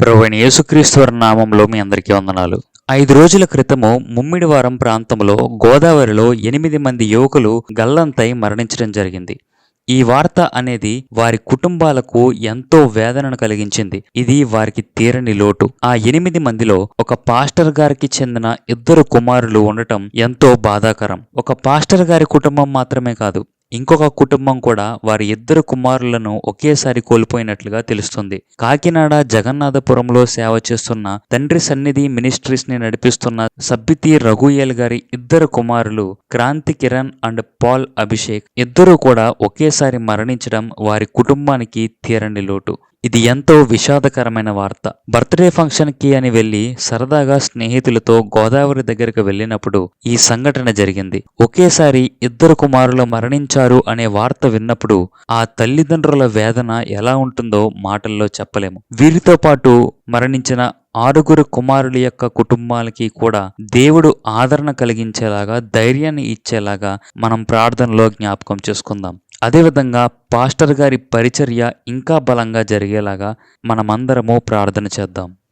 ప్రవీణ్ యేసుక్రీశ్వర నామంలో మీ అందరికీ వందనాలు. ఐదు రోజుల క్రితము ముమ్మిడివారం ప్రాంతంలో గోదావరిలో ఎనిమిది మంది యువకులు గల్లంతై మరణించడం జరిగింది. ఈ వార్త అనేది వారి కుటుంబాలకు ఎంతో వేదనను కలిగించింది. ఇది వారికి తీరని లోటు. ఆ ఎనిమిది మందిలో ఒక పాస్టర్ గారికి చెందిన ఇద్దరు కుమారులు ఉండటం ఎంతో బాధాకరం. ఒక పాస్టర్ గారి కుటుంబం మాత్రమే కాదు ఇంకొక కుటుంబం కూడా వారి ఇద్దరు కుమారులను ఒకేసారి కోల్పోయినట్లుగా తెలుస్తుంది. కాకినాడ జగన్నాథపురంలో సేవ చేస్తున్న తండ్రి సన్నిధి మినిస్ట్రీస్ని నడిపిస్తున్న సబ్బితి రఘుయేల్ గారి ఇద్దరు కుమారులు క్రాంతి కిరణ్ అండ్ పాల్ అభిషేక్ ఇద్దరూ కూడా ఒకేసారి మరణించడం వారి కుటుంబానికి తీరని లోటు. ఇది ఎంతో విషాదకరమైన వార్త. బర్త్డే ఫంక్షన్కి అని వెళ్ళి సరదాగా స్నేహితులతో గోదావరి దగ్గరకు వెళ్ళినప్పుడు ఈ సంఘటన జరిగింది. ఒకేసారి ఇద్దరు కుమారులు మరణించారు అనే వార్త విన్నప్పుడు ఆ తల్లిదండ్రుల వేదన ఎలా ఉంటుందో మాటల్లో చెప్పలేము. వీరితో పాటు మరణించిన ఆరుగురు కుమారుల యొక్క కుటుంబాలకి కూడా దేవుడు ఆదరణ కలిగించేలాగా ధైర్యాన్ని ఇచ్చేలాగా మనం ప్రార్థనలో జ్ఞాపకం చేసుకుందాం. అదేవిధంగా పాస్టర్ గారి పరిచర్య ఇంకా బలంగా జరిగేలాగా మనమందరము ప్రార్థన చేద్దాం.